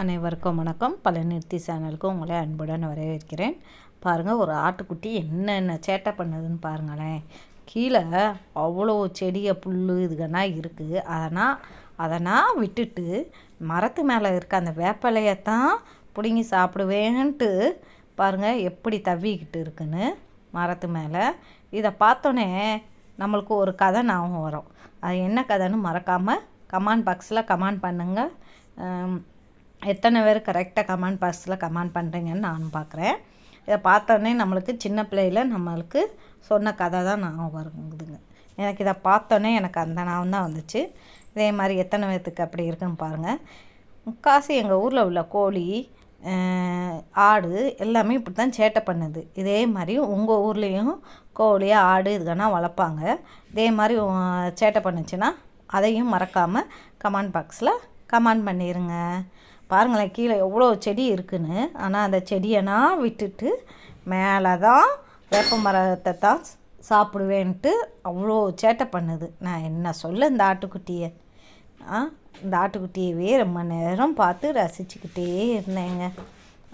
அனைவருக்கும் வணக்கம். பழனிர்த்தி சேனலுக்கு உங்களை அன்புடன் வரவேற்கிறேன். பாருங்கள் ஒரு ஆட்டுக்குட்டி என்னென்ன சேட்டை பண்ணுதுன்னு பாருங்களேன். கீழே அவ்வளோ செடியை புல் இதுகெல்லாம் இருக்குது அதனால் அதனால் விட்டுட்டு மரத்து மேலே இருக்க அந்த வேப்பலையத்தான் பிடுங்கி சாப்பிடுவேன்ட்டு பாருங்கள் எப்படி தவிக்கிட்டு இருக்குன்னு மரத்து மேலே. இதை பார்த்தோன்னே நம்மளுக்கு ஒரு கதை ஞாபகம் வரும். அது என்ன கதைன்னு மறக்காமல் கமெண்ட் பாக்ஸில் கமெண்ட் பண்ணுங்கள் எத்தனை பேர் கரெக்டாக கமெண்ட் பாக்ஸில் கமெண்ட் பண்ணுறீங்கன்னு நானும் பார்க்குறேன் இதை பார்த்தோன்னே நம்மளுக்கு சின்ன பிள்ளையில் நம்மளுக்கு சொன்ன கதை தான் ஞாபகம் வருங்குதுங்க எனக்கு இதை பார்த்தோன்னே எனக்கு அந்த ஞாபகம் தான் வந்துச்சு. இதே மாதிரி எத்தனை பேர்த்துக்கு அப்படி இருக்குன்னு பாருங்கள் முக்காசி எங்கள் ஊரில் உள்ள கோழி ஆடு எல்லாமே இப்படி தான் சேட்டை பண்ணுது. இதே மாதிரி உங்கள் ஊர்லேயும் கோழி ஆடு இதுக்கெல்லாம் வளர்ப்பாங்க. இதே மாதிரி சேட்டை பண்ணுச்சுன்னா அதையும் மறக்காமல் கமெண்ட் பாக்ஸில் கமெண்ட் பண்ணிடுங்க பாருங்களேன் கீழே எவ்வளோ செடி இருக்குன்னு. ஆனால் அந்த செடியெல்லாம் விட்டுட்டு மேலே தான் வேப்ப மரத்தை தான் சாப்பிடுவேன்ட்டு அவ்வளோ சேட்டை பண்ணுது. நான் என்ன சொல்ல இந்த ஆட்டுக்குட்டியை? ஆ இந்த ஆட்டுக்குட்டியவே ரொம்ப நேரம் பார்த்து ரசிச்சுக்கிட்டே இருந்தேங்க.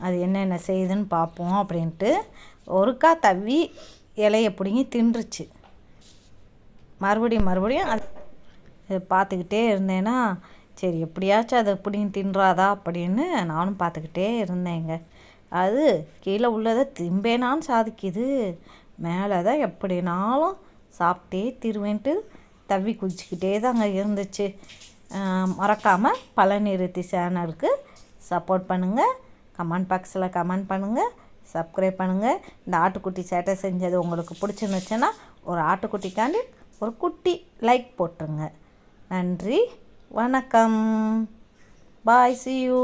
அது என்னென்ன செய்யுதுன்னு பார்ப்போம் அப்படின்ட்டு ஒருக்கா தவ்வி இலைய பிடுங்கி தின்றுச்சு. மறுபடியும் மறுபடியும் அது பார்த்துக்கிட்டே இருந்தேன்னா சரி எப்படியாச்சும் அதை பிடிங்கி தின்றாதா அப்படின்னு நானும் பார்த்துக்கிட்டே இருந்தேங்க. அது கீழே உள்ளதை திம்பேனான்னு சாதிக்குது. மேலே தான் எப்படினாலும் சாப்பிட்டே திருவேன்ட்டு தவி குதிச்சுக்கிட்டே தாங்க இருந்துச்சு. மறக்காமல் பழநிறுத்தி சேனலுக்கு சப்போர்ட் பண்ணுங்கள் கமெண்ட் பாக்ஸில் கமெண்ட் பண்ணுங்கள் சப்ஸ்கிரைப் பண்ணுங்கள் இந்த ஆட்டுக்குட்டி சேட்டை செஞ்சது உங்களுக்கு பிடிச்சிருந்துச்சுன்னா ஒரு ஆட்டுக்குட்டிக்காண்டி ஒரு குட்டி லைக் போட்டுருங்க. நன்றி. வணக்கம். பாய் சி யூ